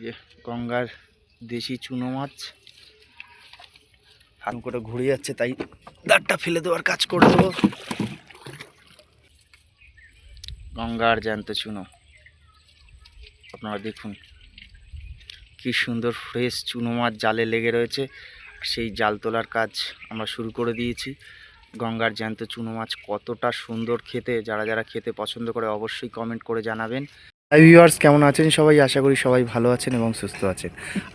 যে গঙ্গার দেশি চুনো মাছ। হান করে ঘুরে যাচ্ছে, তাই দাঁড়টা ফেলে দেওয়ার কাজ করে দেবো গঙ্গার জ্যান্ত চুনো। আপনারা দেখুন, কি সুন্দর ফ্রেশ চুনো মাছ জালে লেগে রয়েছে। সেই জাল তোলার কাজ আমরা শুরু করে দিয়েছি। গঙ্গার জ্যান্ত চুনো মাছ কতটা সুন্দর খেতে, যারা যারা খেতে পছন্দ করে অবশ্যই কমেন্ট করে জানাবেন। হাই ভিউয়ার্স কেমন আছেন সবাই? আশা করি সবাই ভালো আছেন এবং সুস্থ আছেন।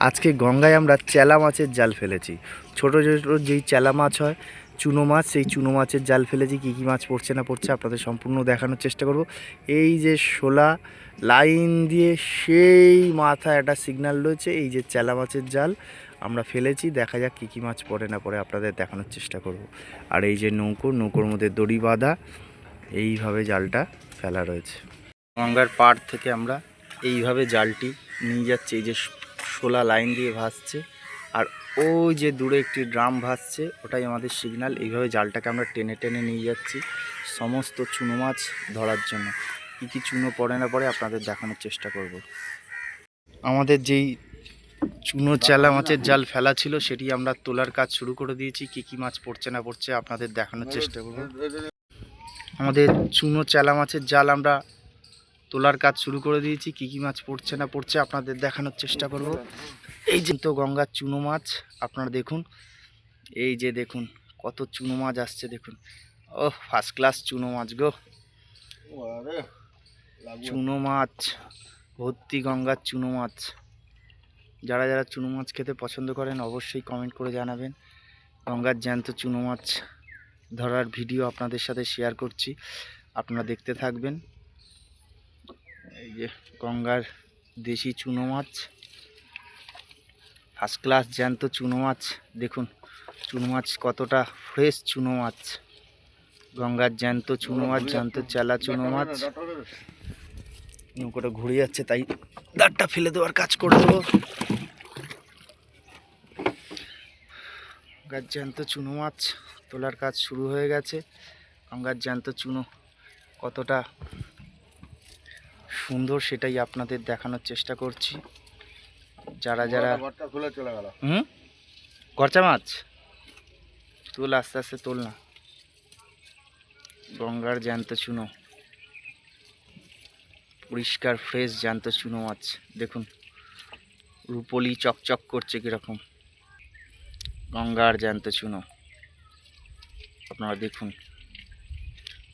আজকে গঙ্গায় আমরা চেলা মাছের জাল ফেলেছি। ছোট ছোট যেই চেলা মাছ হয়, চুনো মাছ, সেই চুনো মাছের জাল ফেলেছি। কী কী মাছ পড়ছে না পড়ছে আপনাদের সম্পূর্ণ দেখানোর চেষ্টা করব। এই যে শোলা লাইন দিয়ে সেই মাথায় একটা সিগন্যাল রয়েছে, এই যে চেলা মাছের জাল আমরা ফেলেছি। দেখা যাক কী কী মাছ পড়ে না পড়ে আপনাদের দেখানোর চেষ্টা করব। আর এই যে নৌকো, নৌকোর মধ্যে দড়ি বাঁধা, এইভাবে জালটা ফেলা রয়েছে। গঙ্গার পাড় থেকে আমরা এইভাবে জালটি নিয়ে যাচ্ছি, এই যে শোলা লাইন দিয়ে ভাসছে। আর ওই যে দূরে একটি ড্রাম ভাসছে, ওটাই আমাদের সিগনাল এইভাবে জালটাকে আমরা টেনে টেনে নিয়ে যাচ্ছি সমস্ত চুনো মাছ ধরার জন্য। কী কী চুনো পড়ে না পড়ে আপনাদের দেখানোর চেষ্টা করব। আমাদের যেই চুনো চেলা মাছের জাল ফেলা ছিল, সেটি আমরা তোলার কাজ শুরু করে দিয়েছি। কী কী মাছ পড়ছে না পড়ছে আপনাদের দেখানোর চেষ্টা করব। আমাদের চুনো চেলা মাছের জাল আমরা তোলার কাজ শুরু করে দিয়েছি কী কী মাছ পড়ছে না পড়ছে আপনাদের দেখানোর চেষ্টা করব। এই যে তো গঙ্গার চুনো মাছ আপনারা দেখুন এই যে দেখুন কত চুনো মাছ আসছে দেখুন। ও ফার্স্ট ক্লাস চুনো মাছ গো। চুনো মাছ ভর্তি গঙ্গার চুনো মাছ। যারা যারা চুনো মাছ খেতে পছন্দ করেন অবশ্যই কমেন্ট করে জানাবেন। গঙ্গার জ্যান্ত চুনো মাছ ধরার ভিডিও আপনাদের সাথে শেয়ার করছি। আপনারা দেখতে থাকবেন। এই যে গঙ্গার দেশি চুনো মাছ। ফার্স্ট ক্লাস জ্যান্ত চুনো মাছ। দেখুন, চুনো মাছ কতটা ফ্রেশ চুনো মাছ। গঙ্গার জ্যান্ত চুনো মাছ, জ্যান্ত চেলা চুনো মাছ। নৌকোটা ঘুরে যাচ্ছে, তাই দাঁড়টা ফেলে দেওয়ার কাজ করে দেবো। গঙ্গার জ্যান্ত চুনো মাছ তোলার কাজ শুরু হয়ে গেছে। গঙ্গার জ্যান্ত চুনো কতটা সুন্দর সেটাই আপনাদের দেখানোর চেষ্টা করছি। যারা যারা হুম? গরচা মাছ? তোল আস্তে আস্তে তোল না। গঙ্গার জ্যান্ত চুনো। পরিষ্কার ফ্রেশ জ্যান্ত চুনো মাছ। দেখুন রুপলি চকচক করছে কীরকম। গঙ্গার জ্যান্ত চুনো। আপনারা দেখুন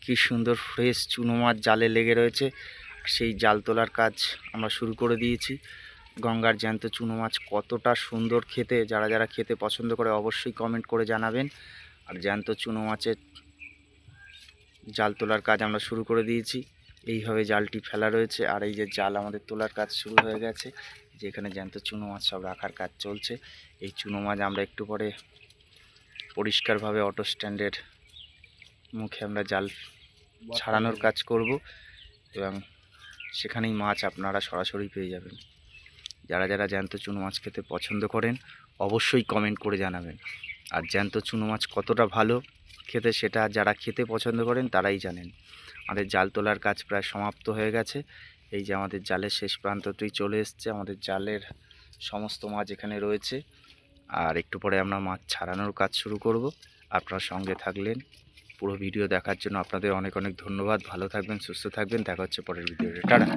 কি সুন্দর ফ্রেশ চুনো মাছ জালে লেগে রয়েছে। সেই জাল তোলার কাজ আমরা শুরু করে দিয়েছি। গঙ্গার জ্যান্ত চুনো মাছ কতটা সুন্দর খেতে, যারা যারা খেতে পছন্দ করে অবশ্যই কমেন্ট করে জানাবেন। আর জ্যান্ত চুনো মাছের জাল তোলার কাজ আমরা শুরু করে দিয়েছি। এইভাবে জালটি ফেলা রয়েছে আর এই যে জাল আমাদের তোলার কাজ শুরু হয়ে গেছে, যেখানে জ্যান্ত চুনো মাছ সব রাখার কাজ চলছে। এই চুনো মাছ আমরা একটু পরে পরিষ্কারভাবে অটো স্ট্যান্ডের মুখে আমরা জাল ছাড়ানোর কাজ করব এবং সেখানেই মাছ আপনারা সরাসরি পেয়ে যাবেন। যারা যারা জ্যান্ত চুনো মাছ খেতে পছন্দ করেন, অবশ্যই কমেন্ট করে জানাবেন। আর জ্যান্ত চুনো মাছ কতটা ভালো খেতে সেটা যারা খেতে পছন্দ করেন, তারাই জানেন। আমাদের জাল তোলার কাজ প্রায় সমাপ্ত হয়ে গেছে। এই যে আমাদের জালের শেষ প্রান্তটি চলে এসছে। আমাদের জালের সমস্ত মাছ এখানে রয়েছে। আর একটু পরে আমরা মাছ ছাড়ানোর কাজ শুরু করব। আপনার সঙ্গে থাকলেন পুরো ভিডিও দেখার জন্য আপনাদের অনেক অনেক ধন্যবাদ। ভালো থাকবেন, সুস্থ থাকবেন। দেখা হচ্ছে পরের ভিডিওতে। টাটা।